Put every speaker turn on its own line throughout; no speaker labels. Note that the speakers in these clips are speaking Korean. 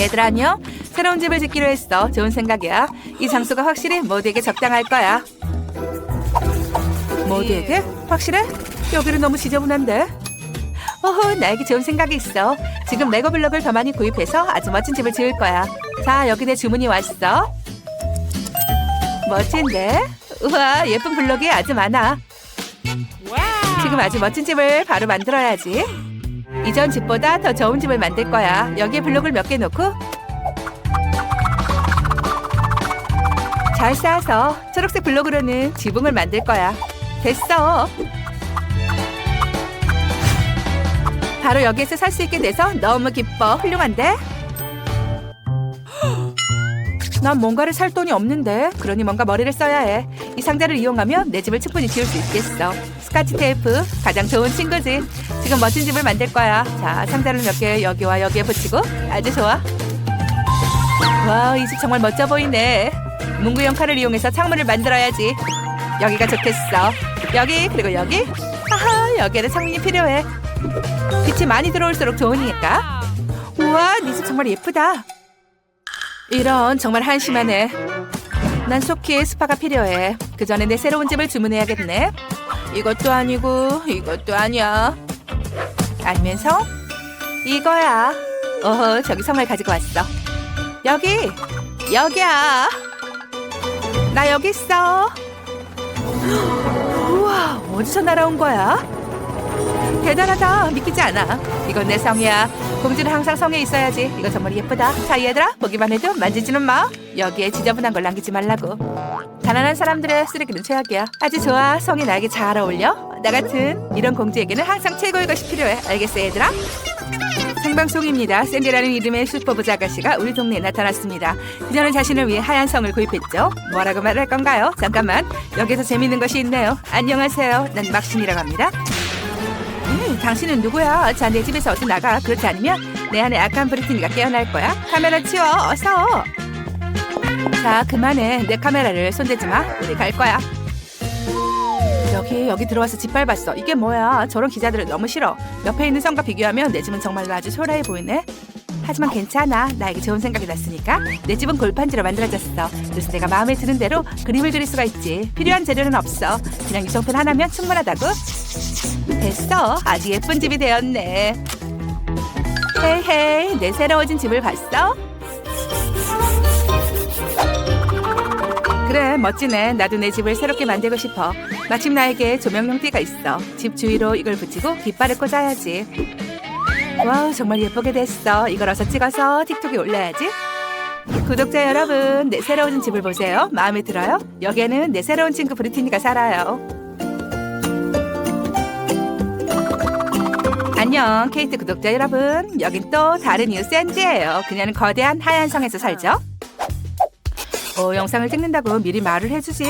얘들아 안녕. 새로운 집을 짓기로 했어. 좋은 생각이야. 이 장소가 확실히 모두에게 적당할 거야. 모두에게? 확실해? 여기는 너무 지저분한데. 어허, 나에게 좋은 생각이 있어. 지금 레고 블록을 더 많이 구입해서 아주 멋진 집을 지을 거야. 자, 여기 내 주문이 왔어. 멋진데? 우와, 예쁜 블록이 아주 많아. 지금 아주 멋진 집을 바로 만들어야지. 이전 집보다 더 좋은 집을 만들 거야. 여기에 블록을 몇개 놓고 잘 쌓아서 초록색 블록으로는 지붕을 만들 거야. 됐어. 바로 여기에서 살 수 있게 돼서 너무 기뻐. 훌륭한데? 난 뭔가를 살 돈이 없는데 그러니 뭔가 머리를 써야 해. 이 상자를 이용하면 내 집을 충분히 지을 수 있겠어. 스카치 테이프 가장 좋은 친구지. 지금 멋진 집을 만들 거야. 자, 상자를 몇 개 여기와 여기에 붙이고 아주 좋아. 와, 이집 정말 멋져 보이네. 문구용 칼을 이용해서 창문을 만들어야지. 여기가 좋겠어. 여기 그리고 여기. 하하, 여기에는 창문이 필요해. 빛이 많이 들어올수록 좋으니까. 우와, 네 집 정말 예쁘다. 이런 정말 한심하네. 난 소키의 스파가 필요해. 그 전에 내 새로운 집을 주문해야겠네. 이것도 아니고 이것도 아니야. 아니면서 이거야. 어허, 저기 성을 가지고 왔어. 여기, 여기야. 나 여기 있어. 우와, 어디서 날아온 거야? 대단하다. 믿기지 않아. 이건 내 성이야. 공주는 항상 성에 있어야지. 이거 정말 예쁘다. 자, 얘들아. 보기만 해도 만지지는 마. 여기에 지저분한 걸 남기지 말라고. 가난한 사람들의 쓰레기는 최악이야. 아주 좋아. 성이 나에게 잘 어울려. 나 같은 이런 공주에게는 항상 최고의 것이 필요해. 알겠어, 얘들아? 생방송입니다. 샌디라는 이름의 슈퍼부자 아가씨가 우리 동네에 나타났습니다. 그녀는 자신을 위해 하얀 성을 구입했죠. 뭐라고 말할 건가요? 잠깐만. 여기서 재밌는 것이 있네요. 안녕하세요. 난 막신이라고 합니다. 음, 당신은 누구야? 자, 내 집에서 어서 나가. 그렇지 않으면 내 안에 악한 브리티니가 깨어날 거야. 카메라 치워. 어서. 자, 그만해. 내 카메라를 손대지 마. 우리 갈 거야. 여기 여기 들어와서 짓밟았어. 이게 뭐야? 저런 기자들은 너무 싫어. 옆에 있는 성과 비교하면 내 집은 정말로 아주 초라해 보이네. 하지만 괜찮아. 나에게 좋은 생각이 났으니까 내 집은 골판지로 만들어졌어. 그래서 내가 마음에 드는 대로 그림을 그릴 수가 있지. 필요한 재료는 없어. 그냥 유성펜 하나면 충분하다고. 됐어. 아주 예쁜 집이 되었네. 헤이, 내 새로워진 집을 봤어? 그래, 멋지네. 나도 내 집을 새롭게 만들고 싶어. 마침 나에게 조명용 띠가 있어. 집 주위로 이걸 붙이고 깃발을 꽂아야지. 와우, 정말 예쁘게 됐어. 이걸 어서 찍어서 틱톡에 올려야지. 구독자 여러분, 내 새로운 집을 보세요. 마음에 들어요? 여기에는 내 새로운 친구 브리티니가 살아요. 안녕, 케이트 구독자 여러분. 여긴 또 다른 이유 샌디예요. 그녀는 거대한 하얀 성에서 살죠. 어, 영상을 찍는다고 미리 말을 해주지.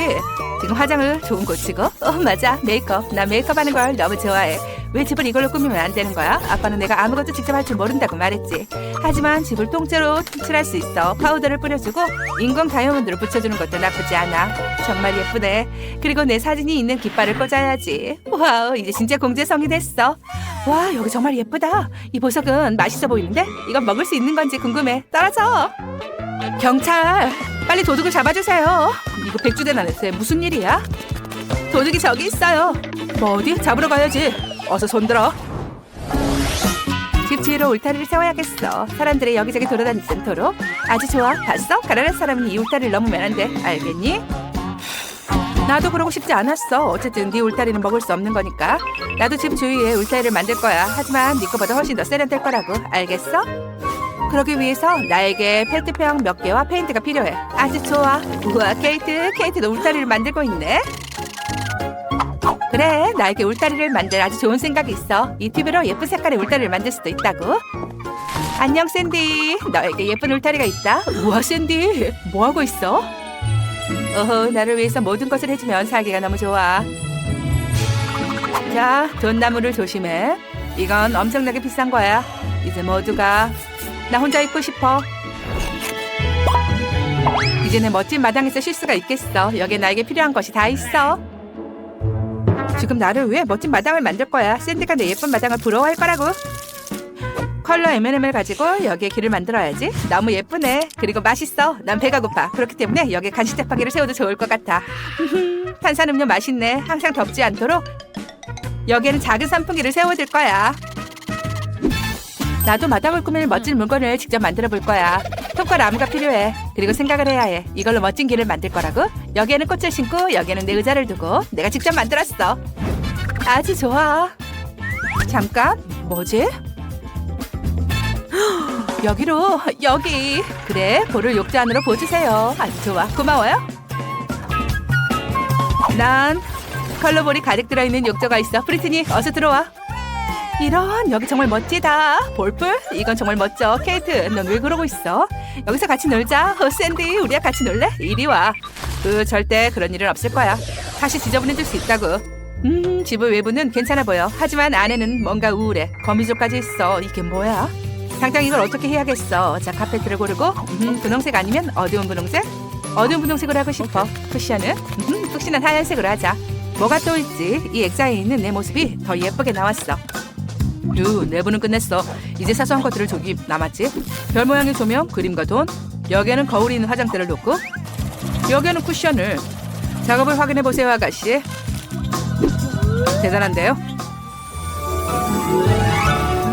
지금 화장을 조금 고치고. 어, 맞아. 메이크업. 나 메이크업 하는 걸 너무 좋아해. 왜 집을 이걸로 꾸미면 안 되는 거야? 아빠는 내가 아무것도 직접 할 줄 모른다고 말했지. 하지만 집을 통째로 칠할 수 있어. 파우더를 뿌려주고 인공 다이아몬드를 붙여주는 것도 나쁘지 않아. 정말 예쁘네. 그리고 내 사진이 있는 깃발을 꽂아야지. 와우, 이제 진짜 공주성이 됐어. 와, 여기 정말 예쁘다. 이 보석은 맛있어 보이는데? 이건 먹을 수 있는 건지 궁금해. 떨어져. 경찰, 빨리 도둑을 잡아주세요. 이거 백주대 나냈어요. 무슨 일이야? 도둑이 저기 있어요. 뭐 어디? 잡으러 가야지. 어서 손들어. 집 뒤로 울타리를 세워야겠어. 사람들이 여기저기 돌아다니는 도로. 아주 좋아. 봤어? 가난한 사람은 이 울타리를 넘으면 안 돼. 알겠니? 나도 그러고 싶지 않았어. 어쨌든 네 울타리는 먹을 수 없는 거니까. 나도 집 주위에 울타리를 만들 거야. 하지만 네 거보다 훨씬 더 세련될 거라고. 알겠어? 그러기 위해서 나에게 페트병 몇 개와 페인트가 필요해. 아주 좋아. 우와, 케이트, 케이트도 울타리를 만들고 있네. 그래, 나에게 울타리를 만들 아주 좋은 생각이 있어. 이 튜브로 예쁜 색깔의 울타리를 만들 수도 있다고. 안녕, 샌디. 너에게 예쁜 울타리가 있다. 우와, 샌디. 뭐 하고 있어? 어허, 나를 위해서 모든 것을 해주면 살기가 너무 좋아. 자, 돈나무를 조심해. 이건 엄청나게 비싼 거야. 이제 모두가 나 혼자 있고 싶어. 이제는 멋진 마당에서 쉴 수가 있겠어. 여기에 나에게 필요한 것이 다 있어. 지금 나를 위해 멋진 마당을 만들 거야. 샌디가 내 예쁜 마당을 부러워할 거라고. 컬러 M&M을 가지고 여기에 길을 만들어야지. 너무 예쁘네. 그리고 맛있어. 난 배가 고파. 그렇기 때문에 여기에 간식 대파기를 세워도 좋을 것 같아. 탄산음료 맛있네. 항상 덥지 않도록 여기에는 작은 선풍기를 세워둘 거야. 나도 마당을 꾸밀 멋진 물건을 직접 만들어 볼 거야. 톱과 나무가 필요해. 그리고 생각을 해야 해. 이걸로 멋진 길을 만들 거라고? 여기에는 꽃을 심고 여기에는 내 의자를 두고 내가 직접 만들었어. 아주 좋아. 잠깐, 뭐지? 여기로 여기 그래 볼을 욕조 안으로 보주세요 아주 좋아 고마워요 난 컬러볼이 가득 들어있는 욕조가 있어 프리트니 어서 들어와 이런 여기 정말 멋지다. 볼풀? 이건 정말 멋져. 케이트 넌 왜 그러고 있어? 여기서 같이 놀자. 어, 샌디 우리야 같이 놀래? 이리 와. 으, 절대 그런 일은 없을 거야. 다시 지저분해질 수 있다고. 음 집의 외부는 괜찮아 보여. 하지만 안에는 뭔가 우울해. 거미줄까지 있어. 이게 뭐야? 당장 이걸 어떻게 해야겠어? 자 카페트를 고르고. 음, 분홍색 아니면 어두운 분홍색? 어두운 분홍색으로 하고 싶어. 쿠션은? 음, 푹신한 하얀색으로 하자. 뭐가 또 있지? 이 액자에 있는 내 모습이 더 예쁘게 나왔어 유, 내부는 끝냈어. 이제 사소한 것들을 조기 남았지. 별 모양의 조명, 그림과 돈. 여기에는 거울이 있는 화장대를 놓고 여기에는 쿠션을. 작업을 확인해 보세요, 아가씨. 대단한데요?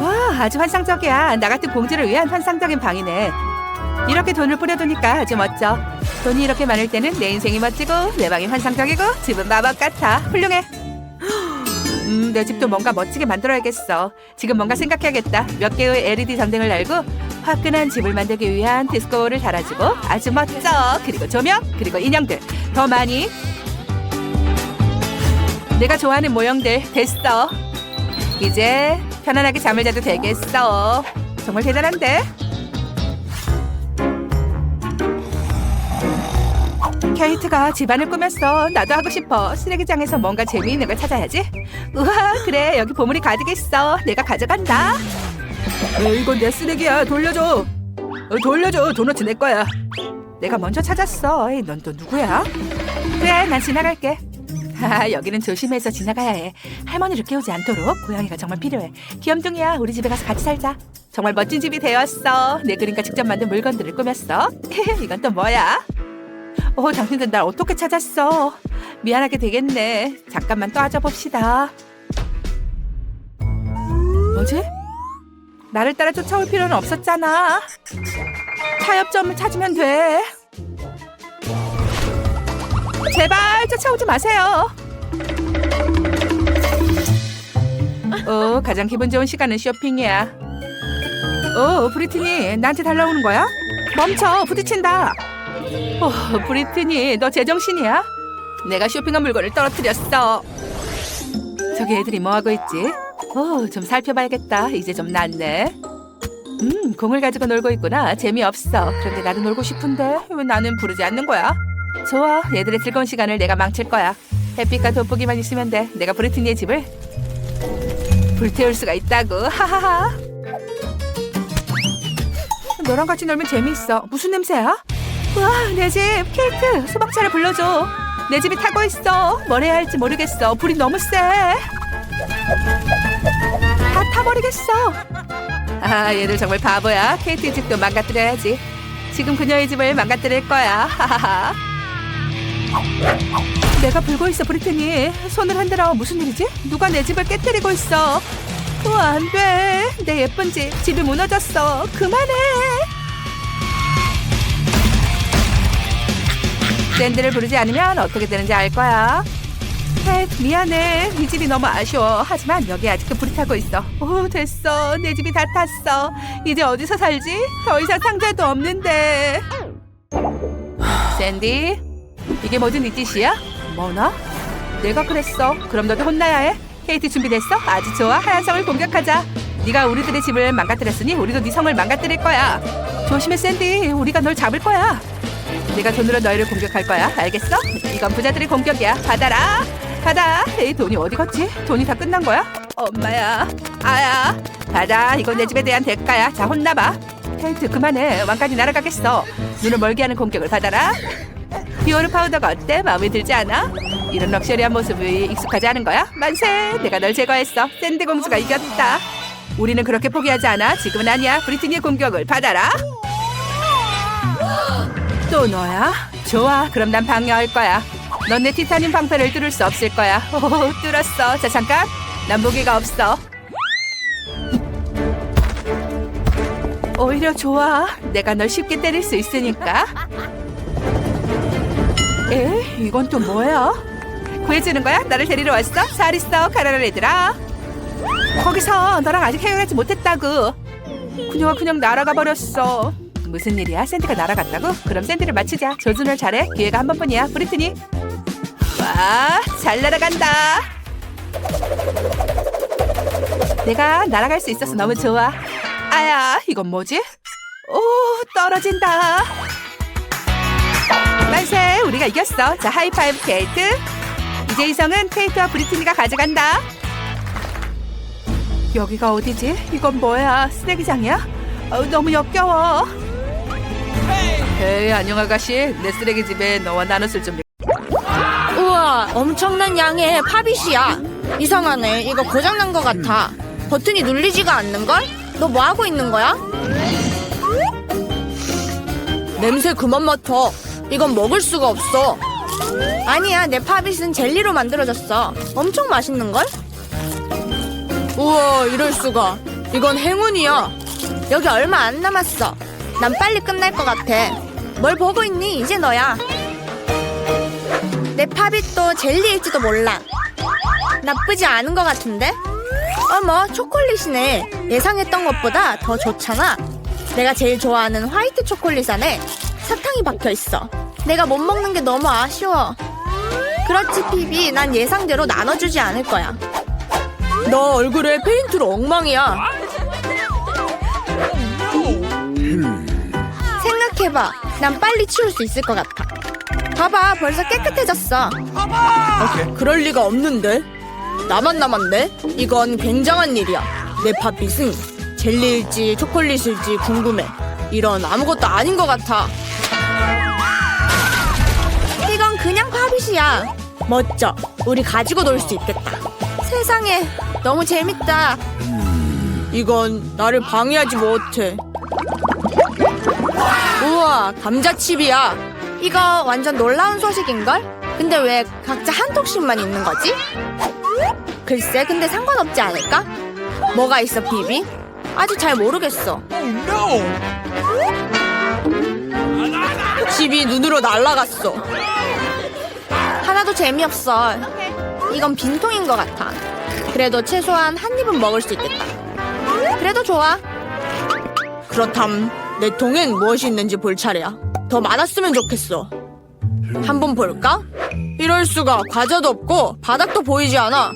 와, 아주 환상적이야. 나 같은 공주를 위한 환상적인 방이네. 이렇게 돈을 뿌려두니까 아주 멋져. 돈이 이렇게 많을 때는 내 인생이 멋지고 내 방이 환상적이고 집은 마법 같아. 훌륭해. 음, 내 집도 뭔가 멋지게 만들어야겠어. 지금 뭔가 생각해야겠다. 몇 개의 LED 전등을 달고 화끈한 집을 만들기 위한 디스코를 달아주고 아주 멋져. 그리고 조명, 그리고 인형들 더 많이. 내가 좋아하는 모형들 됐어. 이제 편안하게 잠을 자도 되겠어. 정말 대단한데? 케이트가 집안을 꾸몄어. 나도 하고 싶어. 쓰레기장에서 뭔가 재미있는 걸 찾아야지. 우와, 그래. 여기 보물이 가득 있어. 내가 가져간다. 에, 이건 내 쓰레기야. 돌려줘. 어, 돌려줘. 도넛 내 거야. 내가 먼저 찾았어. 넌 또 누구야? 그래, 난 지나갈게. 아, 여기는 조심해서 지나가야 해. 할머니를 깨우지 않도록 고양이가 정말 필요해. 귀염둥이야, 우리 집에 가서 같이 살자. 정말 멋진 집이 되었어. 내 그림과 직접 만든 물건들을 꾸몄어. 이건 또 뭐야? 어, 당신들 날 어떻게 찾았어? 미안하게 되겠네. 잠깐만 따져봅시다. 뭐지? 나를 따라 쫓아올 필요는 없었잖아. 타협점을 찾으면 돼. 제발 쫓아오지 마세요. 어, 가장 기분 좋은 시간은 쇼핑이야. 어, 브리트니, 나한테 달라오는 거야? 멈춰, 부딪힌다. 어, 브리트니, 너 제정신이야? 내가 쇼핑한 물건을 떨어뜨렸어. 저기 애들이 뭐 하고 있지? 어, 좀 살펴봐야겠다. 이제 좀 낫네. 음, 공을 가지고 놀고 있구나. 재미없어. 그런데 나도 놀고 싶은데 왜 나는 부르지 않는 거야? 좋아, 얘들의 즐거운 시간을 내가 망칠 거야. 햇빛과 돋보기만 있으면 돼. 내가 브리트니의 집을 불태울 수가 있다고. 하하하. 너랑 같이 놀면 재미있어. 무슨 냄새야? 우와, 내 집. 케이트, 소방차를 불러줘. 내 집이 타고 있어. 뭘 해야 할지 모르겠어. 불이 너무 세. 다 타버리겠어. 아, 얘들 정말 바보야. 케이트의 집도 망가뜨려야지. 지금 그녀의 집을 망가뜨릴 거야. 하하하. 내가 불고 있어, 브리트니. 손을 흔들어. 무슨 일이지? 누가 내 집을 깨뜨리고 있어. 우와, 안 돼. 내 예쁜 집. 집이 무너졌어. 그만해. 샌드를 부르지 않으면 어떻게 되는지 알 거야. 햇, 미안해. 이 집이 너무 아쉬워. 하지만 여기 아직도 불이 타고 있어. 오, 됐어. 내 집이 다 탔어. 이제 어디서 살지? 더 이상 상자도 없는데. 샌디, 이게 뭐든 네 뜻이야? 뭐나? 내가 그랬어. 그럼 너도 혼나야 해. 케이트 준비됐어? 아주 좋아. 하얀 성을 공격하자. 네가 우리들의 집을 망가뜨렸으니 우리도 네 성을 망가뜨릴 거야. 조심해, 샌디. 우리가 널 잡을 거야. 내가 돈으로 너희를 공격할 거야. 알겠어? 이건 부자들의 공격이야. 받아라. 받아. 에이, 돈이 어디 갔지? 돈이 다 끝난 거야? 엄마야. 아야. 받아. 이건 내 집에 대한 대가야. 자, 혼나봐. 케이트, 그만해. 왕까지 날아가겠어. 눈을 멀게 하는 공격을 받아라. 비오르 파우더가 어때? 마음에 들지 않아? 이런 럭셔리한 모습이 익숙하지 않은 거야? 만세! 내가 널 제거했어. 샌드 공주가 이겼다. 우리는 그렇게 포기하지 않아. 지금은 아니야. 브리트니의 공격을 받아라. 또 너야? 좋아. 그럼 난 방해할 거야. 넌 내 티타늄 방패를 뚫을 수 없을 거야. 오, 뚫었어. 자, 잠깐. 난 무기가 없어. 오히려 좋아. 내가 널 쉽게 때릴 수 있으니까. 에? 이건 또 뭐야? 구해주는 거야? 나를 데리러 왔어? 잘 있어, 가라라 얘들아. 거기서 너랑 아직 해결하지 못했다고. 그녀가 그냥 날아가 버렸어. 무슨 일이야? 샌드가 날아갔다고? 그럼 샌드를 맞추자. 조준을 잘해. 기회가 한 번뿐이야. 브리트니. 와, 잘 날아간다. 내가 날아갈 수 있어서 너무 좋아. 아야, 이건 뭐지? 오, 떨어진다. 만세, 우리가 이겼어. 자, 하이파이브 케이트. 이제 이성은 케이트와 브리트니가 가져간다. 여기가 어디지? 이건 뭐야? 쓰레기장이야? 어, 너무 역겨워. 에이, 안녕 아가씨. 내 쓰레기집에 너와 나눴을 준비.
우와, 엄청난 양의 팝잇이야. 이상하네. 이거 고장난 것 같아. 버튼이 눌리지가 않는걸? 너 뭐 하고 있는 거야? 냄새 그만 맡아. 이건 먹을 수가 없어. 아니야, 내 팝잇은 젤리로 만들어졌어. 엄청 맛있는걸? 우와, 이럴 수가. 이건 행운이야. 여기 얼마 안 남았어. 난 빨리 끝날 것 같아. 뭘 보고 있니? 이제 너야. 내 팝잇도 젤리일지도 몰라. 나쁘지 않은 것 같은데? 어머, 초콜릿이네. 예상했던 것보다 더 좋잖아. 내가 제일 좋아하는 화이트 초콜릿 안에 사탕이 박혀 있어. 내가 못 먹는 게 너무 아쉬워. 그렇지, 피비. 난 예상대로 나눠주지 않을 거야. 너 얼굴에 페인트로 엉망이야. 생각해봐. 난 빨리 치울 수 있을 것 같아. 봐봐, 벌써 깨끗해졌어. 그럴 리가 없는데. 나만 남았네? 이건 굉장한 일이야. 내 팥빛은 젤리일지 초콜릿일지 궁금해. 이런 아무것도 아닌 것 같아. 이건 그냥 팥빛이야. 멋져. 우리 가지고 놀 수 있겠다. 세상에, 너무 재밌다. 이건 나를 방해하지 못해. 우와, 감자칩이야. 이거 완전 놀라운 소식인걸? 근데 왜 각자 한 통씩만 있는 거지? 글쎄, 근데 상관없지 않을까? 뭐가 있어, 비비? 아직 잘 모르겠어. 집이 눈으로 날아갔어. 하나도 재미없어. 이건 빈통인 것 같아. 그래도 최소한 한 입은 먹을 수 있겠다. 그래도 좋아. 그렇담 내 통엔 무엇이 있는지 볼 차례야. 더 많았으면 좋겠어. 한번 볼까? 이럴 수가 과자도 없고 바닥도 보이지 않아.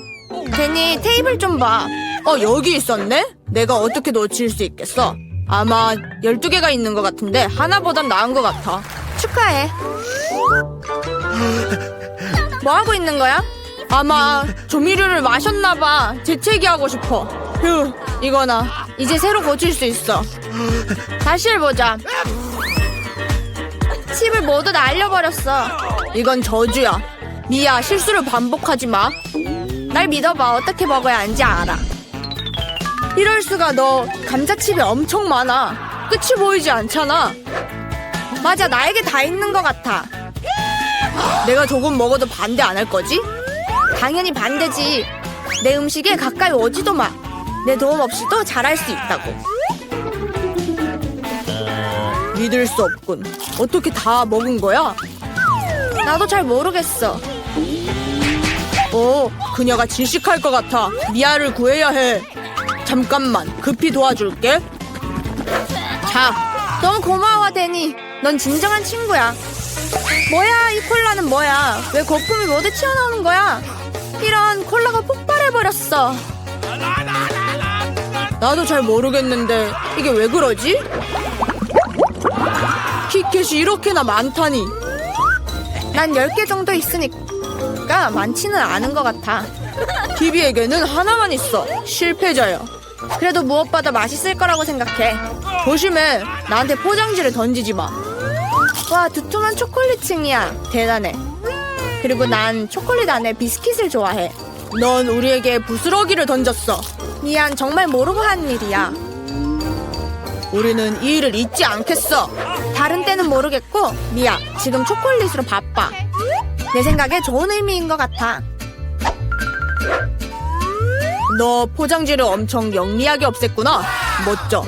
제니 테이블 좀 봐. 어 여기 있었네? 내가 어떻게 놓칠 수 있겠어? 아마 12개가 있는 것 같은데 하나보단 나은 것 같아. 축하해. 뭐 하고 있는 거야? 아마 조미료를 마셨나 봐. 재채기 하고 싶어. 휴, 이거나 이제 새로 고칠 수 있어. 다시 해보자. 칩을 모두 날려버렸어. 이건 저주야. 미야, 실수를 반복하지 마. 날 믿어봐. 어떻게 먹어야 하는지 알아. 이럴 수가 너 감자칩이 엄청 많아. 끝이 보이지 않잖아. 맞아, 나에게 다 있는 것 같아. 내가 조금 먹어도 반대 안 할 거지? 당연히 반대지. 내 음식에 가까이 오지도 마. 내 도움 없이도 잘할 수 있다고. 믿을 수 없군. 어떻게 다 먹은 거야? 나도 잘 모르겠어. 오, 그녀가 질식할 것 같아. 미아를 구해야 해. 잠깐만, 급히 도와줄게. 자, 너무 고마워, 데니. 넌 진정한 친구야. 뭐야, 이 콜라는 뭐야? 왜 거품이 모두 튀어나오는 거야? 이런 콜라가 폭발해버렸어. 나도 잘 모르겠는데 이게 왜 그러지? 키켓이 이렇게나 많다니. 난 10개 정도 있으니까 많지는 않은 것 같아. 비비에게는 하나만 있어. 실패자야. 그래도 무엇보다 맛있을 거라고 생각해. 조심해. 나한테 포장지를 던지지 마. 와, 두툼한 초콜릿층이야. 대단해. 그리고 난 초콜릿 안에 비스킷을 좋아해. 넌 우리에게 부스러기를 던졌어. 미안, 정말 모르고 한 일이야. 우리는 이 일을 잊지 않겠어. 다른 때는 모르겠고, 미야, 지금 초콜릿으로 바빠. 내 생각에 좋은 의미인 것 같아. 너 포장지를 엄청 영리하게 없앴구나. 멋져.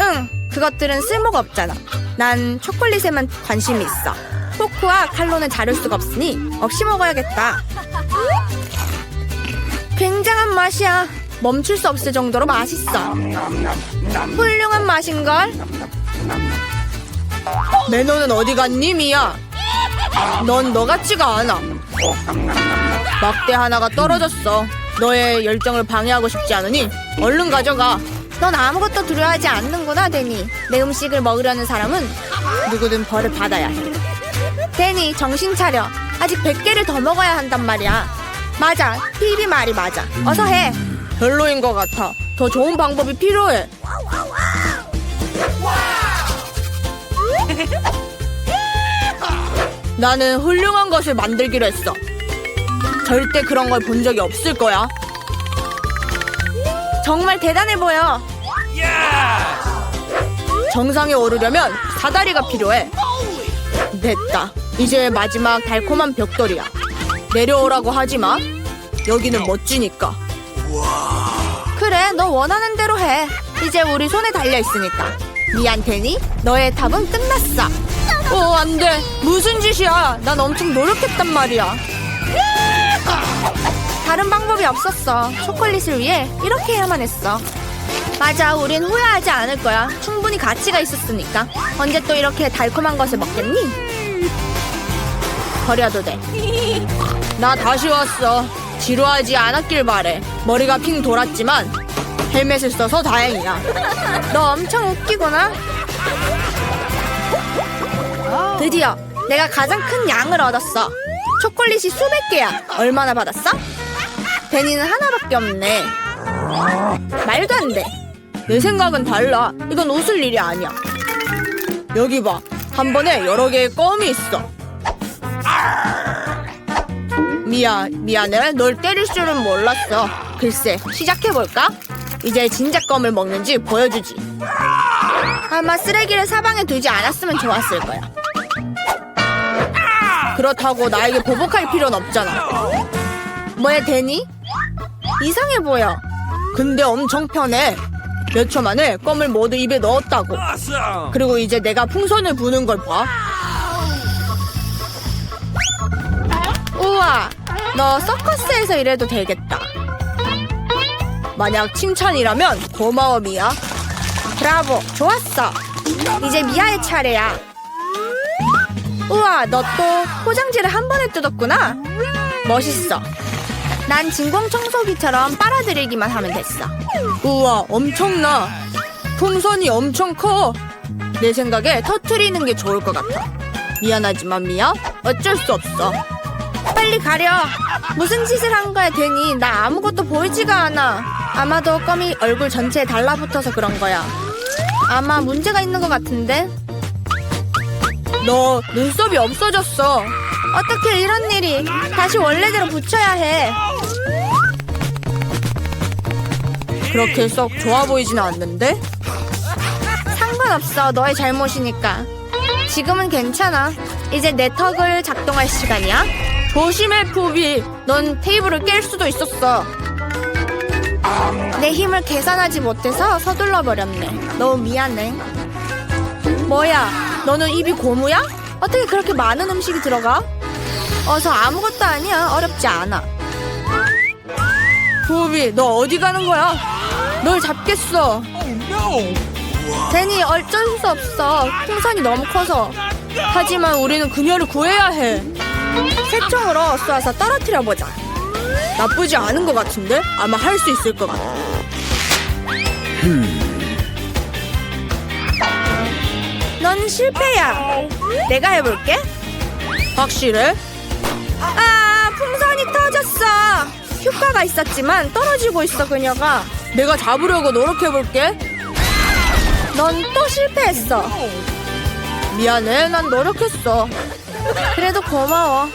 응, 그것들은 쓸모가 없잖아. 난 초콜릿에만 관심이 있어. 포크와 칼로는 자를 수가 없으니 없이 먹어야겠다. 굉장한 맛이야. 멈출 수 없을 정도로 맛있어. 훌륭한 맛인걸? 매너는 어디 갔니, 미야? 넌 너 같지가 않아. 막대 하나가 떨어졌어. 너의 열정을 방해하고 싶지 않으니 얼른 가져가. 넌 아무것도 두려워하지 않는구나, 데니. 내 음식을 먹으려는 사람은 누구든 벌을 받아야 해. 데니, 정신 차려. 아직 100개를 더 먹어야 한단 말이야. 맞아, 피비 말이 맞아. 어서 해. 별로인 것 같아. 더 좋은 방법이 필요해. 나는 훌륭한 것을 만들기로 했어. 절대 그런 걸 본 적이 없을 거야. 정말 대단해 보여. 정상에 오르려면 사다리가 필요해. 됐다. 이제 마지막 달콤한 벽돌이야. 내려오라고 하지 마. 여기는 멋지니까. 그래, 너 원하는 대로 해. 이제 우리 손에 달려 있으니까. 미안, 테니. 너의 탑은 끝났어. 어, 안 돼. 무슨 짓이야. 난 엄청 노력했단 말이야. 다른 방법이 없었어. 초콜릿을 위해 이렇게 해야만 했어. 맞아, 우린 후회하지 않을 거야. 충분히 가치가 있었으니까. 언제 또 이렇게 달콤한 것을 먹겠니? 버려도 돼. 나 다시 왔어. 지루하지 않았길 바래. 머리가 핑 돌았지만 헬멧을 써서 다행이야. 너 엄청 웃기구나. 드디어 내가 가장 큰 양을 얻었어. 초콜릿이 수백 개야. 얼마나 받았어? 데니는 하나밖에 없네. 말도 안 돼. 내 생각은 달라. 이건 웃을 일이 아니야. 여기 봐. 한 번에 여러 개의 껌이 있어. 미안, 미안해. 널 때릴 줄은 몰랐어. 글쎄, 시작해볼까? 이제 진짜 껌을 먹는지 보여주지. 아마 쓰레기를 사방에 두지 않았으면 좋았을 거야. 그렇다고 나에게 보복할 필요는 없잖아. 뭐야, 데니? 이상해 보여. 근데 엄청 편해. 몇 초 만에 껌을 모두 입에 넣었다고. 그리고 이제 내가 풍선을 부는 걸 봐. 너 서커스에서 일해도 되겠다. 만약 칭찬이라면 고마워, 미야. 브라보, 좋았어. 이제 미아의 차례야. 우와, 너 또 포장지를 한 번에 뜯었구나. 멋있어. 난 진공 청소기처럼 빨아들이기만 하면 됐어. 우와, 엄청나. 풍선이 엄청 커. 내 생각에 터트리는 게 좋을 것 같아. 미안하지만 미야, 어쩔 수 없어. 빨리 가려. 무슨 짓을 한 거야, 데니? 나 아무것도 보이지가 않아. 아마도 껌이 얼굴 전체에 달라붙어서 그런 거야. 아마 문제가 있는 것 같은데? 너 눈썹이 없어졌어. 어떻게 이런 일이? 다시 원래대로 붙여야 해. 그렇게 썩 좋아 보이지는 않는데? 상관없어. 너의 잘못이니까. 지금은 괜찮아. 이제 내 턱을 작동할 시간이야. 조심해, 푸비. 넌 테이블을 깰 수도 있었어. 내 힘을 계산하지 못해서 서둘러 버렸네. 너무 미안해. 뭐야? 너는 입이 고무야? 어떻게 그렇게 많은 음식이 들어가? 어서 아무것도 아니야. 어렵지 않아. 푸비, 너 어디 가는 거야? 널 잡겠어. 데니 어쩔 수 없어. 풍선이 너무 커서. 하지만 우리는 그녀를 구해야 해. 새총으로 쏘아서 떨어뜨려 보자. 나쁘지 않은 것 같은데? 아마 할 수 있을 것 같아. 넌 실패야. 내가 해볼게. 확실해? 아, 풍선이 터졌어. 효과가 있었지만 떨어지고 있어 그녀가. 내가 잡으려고 노력해볼게. 넌 또 실패했어. 미안해, 난 노력했어. 그래도 고마워.